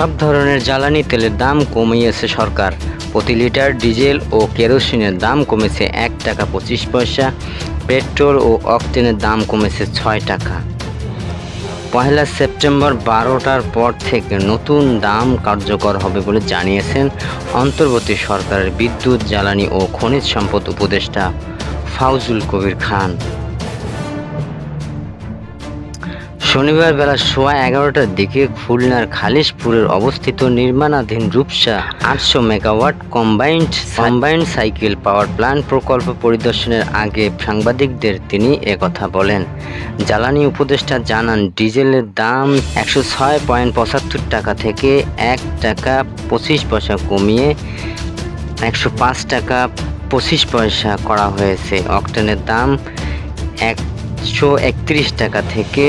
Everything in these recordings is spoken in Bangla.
সব ধরনের জ্বালানি তেলের দাম কমিয়েছে সরকার। প্রতি লিটার ডিজেল ও কেরোসিনের দাম কমেছে এক টাকা পঁচিশ পয়সা, পেট্রোল ও অক্টেনের দাম কমেছে ছয় টাকা। পয়লা সেপ্টেম্বর বারোটার পর থেকে নতুন দাম কার্যকর হবে বলে জানিয়েছেন অন্তর্বর্তী সরকারের বিদ্যুৎ, জ্বালানি ও খনিজ সম্পদ উপদেষ্টা ফাউজুল কবির খান। শনিবার বেলা সোয়া এগারোটার দিকে খুলনার খালিশপুরের অবস্থিত নির্মাণাধীন রূপসা আটশো megawatt combined combined cycle power plant প্রকল্প পরিদর্শনের আগে সাংবাদিকদের তিনি একথা বলেন। জ্বালানি উপদেষ্টা জানান, ডিজেলের দাম একশো ছয় পয়েন্ট পঁচাত্তর টাকা থেকে এক টাকা পঁচিশ পয়সা কমিয়ে একশো পাঁচ টাকা পঁচিশ পয়সা করা হয়েছে। অক্টেনের দাম একশো একত্রিশ টাকা থেকে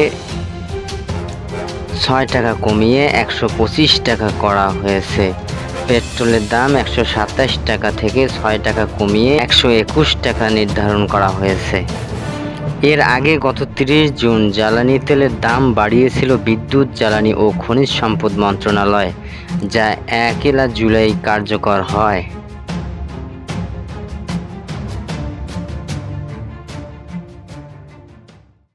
ছয় টাকা কমিয়ে একশো পঁচিশ টাকা করা হয়েছে। পেট্রোলের দাম একশো সাতাশ টাকা থেকে ছয় টাকা কমিয়ে একশো একুশ টাকা নির্ধারণ করা হয়েছে। এর আগে গত তিরিশ জুন জ্বালানি তেলের দাম বাড়িয়েছিল বিদ্যুৎ, জ্বালানি ও খনিজ সম্পদ মন্ত্রণালয়, যা একেলা জুলাই কার্যকর হয়।